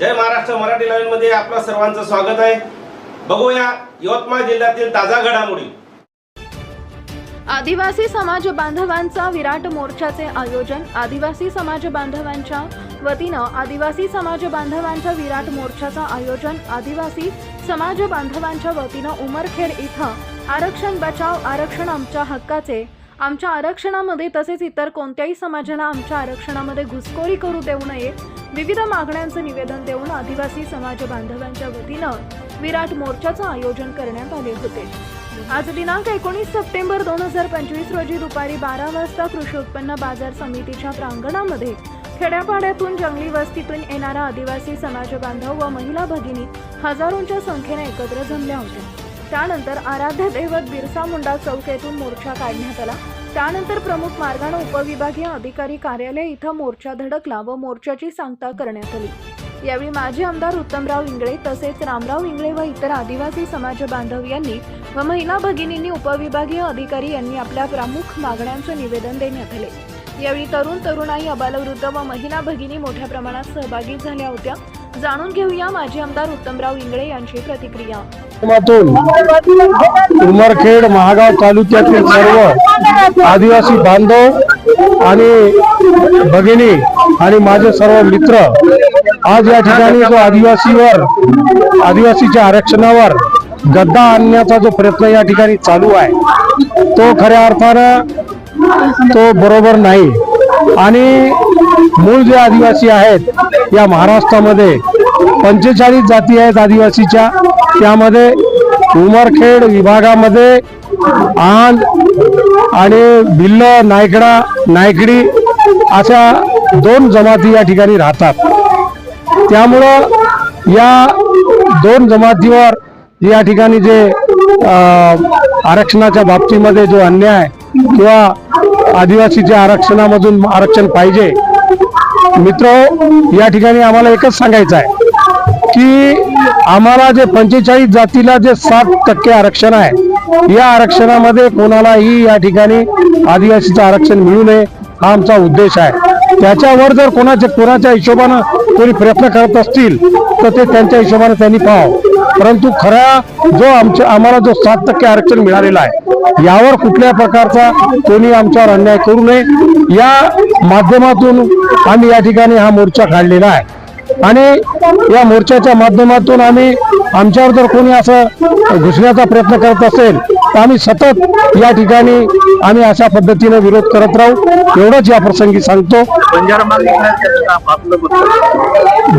जय महाराष्ट्र. मराठी लाईव्हमध्ये आपलं सर्वांचं स्वागत आहे. बघूया यवतमाळ जिल्ह्यातील ताजा घडामोडी. आदिवासी समाज बांधवांचा विराट मोर्चाचे आयोजन. आदिवासी समाज बांधवांच्या वतीनं आदिवासी समाज बांधवांच्या विराट मोर्चाचं आयोजन. आदिवासी समाज बांधवांच्या वतीनं उमरखेड इथं आरक्षण बचाव आरक्षण आमच्या हक्काचे. आमच्या आरक्षणामध्ये तसेच इतर कोणत्याही समाजाला आमच्या आरक्षणामध्ये घुसखोरी करू देऊ नये. विविध मागण्यांचं निवेदन देऊन आदिवासी समाज बांधवांच्या वतीनं विराट मोर्चाचं आयोजन करण्यात आले होते. आज दिनांक एकोणीस सप्टेंबर दोन हजार पंचवीस रोजी दुपारी बारा वाजता कृषी उत्पन्न बाजार समितीच्या प्रांगणामध्ये खेड्यापाड्यातून जंगली वस्तीतून येणारा आदिवासी समाज बांधव व महिला भगिनी हजारोंच्या संख्येने एकत्र जमल्या होत्या. त्यानंतर आराध्य दैवत बिरसा मुंडा चौक येथून मोर्चा काढण्यात आला. त्यानंतर प्रमुख मार्गाने उपविभागीय अधिकारी कार्यालय इथं मोर्चा धडकला व मोर्चाची सांगता करण्यात आली. यावेळी माजी आमदार उत्तमराव इंगळे तसेच रामराव इंगळे व इतर आदिवासी समाज बांधव यांनी व महिला भगिनींनी उपविभागीय अधिकारी यांनी आपल्या प्रमुख मागण्यांचं निवेदन देण्यात आले. यावेळी तरुण तरुणाई अबालवृद्ध व महिला भगिनी मोठ्या प्रमाणात सहभागी झाल्या होत्या. जाणून घेऊया माजी आमदार उत्तमराव इंगळे यांची प्रतिक्रिया. उमरखेड महागाव तालुक्यातील सर्व आदिवासी बांधव आणि भगिनी आणि माझे सर्व मित्र आज या ठिकाणी जो आदिवासीवर आदिवासीच्या आरक्षणावर गद्दा आणण्याचा जो प्रयत्न या ठिकाणी चालू आहे तो खऱ्या अर्थानं तो बरोबर नाही. आणि मूळ जे आदिवासी आहेत या महाराष्ट्रामध्ये पंचेचाळीस जाती आहेत आदिवासीच्या. त्यामध्ये उमरखेड विभागामध्ये आंध आणि भिल्ल नायकडा नायकडी अशा दोन जमाती या ठिकाणी राहतात. त्यामुळं या दोन जमातीवर या ठिकाणी जे आरक्षणाच्या बाबतीमध्ये जो अन्याय किंवा आदिवासीच्या आरक्षणामधून आरक्षण पाहिजे मित्र या ठिकाणी आम्हाला एकच सांगायचं आहे की आम्हाला जे पंचेचाळीस जातीला जे सात टक्के आरक्षण आहे या आरक्षणामध्ये कोणालाही या ठिकाणी आदिवासीचं आरक्षण मिळू नये हा आमचा उद्देश आहे. त्याच्यावर जर कोणाच्या कोणाच्या हिशोबानं कोणी प्रयत्न करत असतील तर ते त्यांच्या हिशोबाने त्यांनी पाहावं. परंतु खरा जो आमच्या आम्हाला जो सात टक्के आरक्षण मिळालेलं आहे यावर कुठल्या प्रकारचा कोणी आमच्यावर अन्याय करू नये या माध्यमातून आम्ही या ठिकाणी हा मोर्चा काढलेला आहे. आणि या मोर्चाच्या माध्यमातून आम्ही आमच्यावर जर कोणी असं घुसण्याचा प्रयत्न करत असेल तर आम्ही सतत या ठिकाणी आम्ही अशा पद्धतीने विरोध करत राहू. एवढंच या प्रसंगी सांगतो.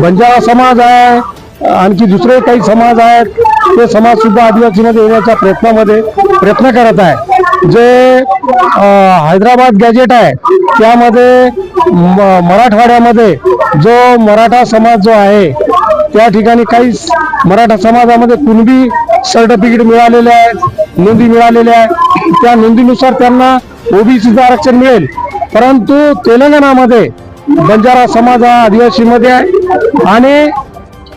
बंजारा समाज आहे. आणखी दुसरे काही समाज आहेत ते समाजसुद्धा आदिवासीमध्ये येण्याच्या प्रयत्नामध्ये प्रयत्न करत आहे. जे हैदराबाद गॅजेट आहे त्यामध्ये म- मराठवाड्यामध्ये जो मराठा समाज जो आहे त्या ठिकाणी काही मराठा समाजामध्ये कुणबी सर्टिफिकेट मिळालेले आहेत नोंदी मिळालेल्या आहेत. त्या नोंदीनुसार त्यांना ओबीसीचं आरक्षण मिळेल. परंतु तेलंगणामध्ये बंजारा समाज हा आदिवासीमध्ये आहे. आणि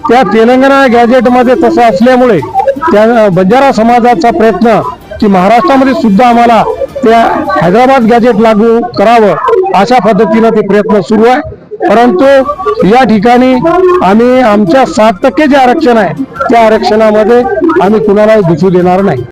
त्या तेलंगणा गॅजेटमध्ये तसं असल्यामुळे त्या बंजारा समाजाचा प्रयत्न की महाराष्ट्रामध्ये सुद्धा आम्हाला त्या हैदराबाद गॅजेट लागू करावं अशा पद्धतीनं ते प्रयत्न सुरू आहे. परंतु या ठिकाणी आम्ही आमच्या सात टक्के जे आरक्षण आहे त्या आरक्षणामध्ये आम्ही कुणालाही दिसू देणार नाही.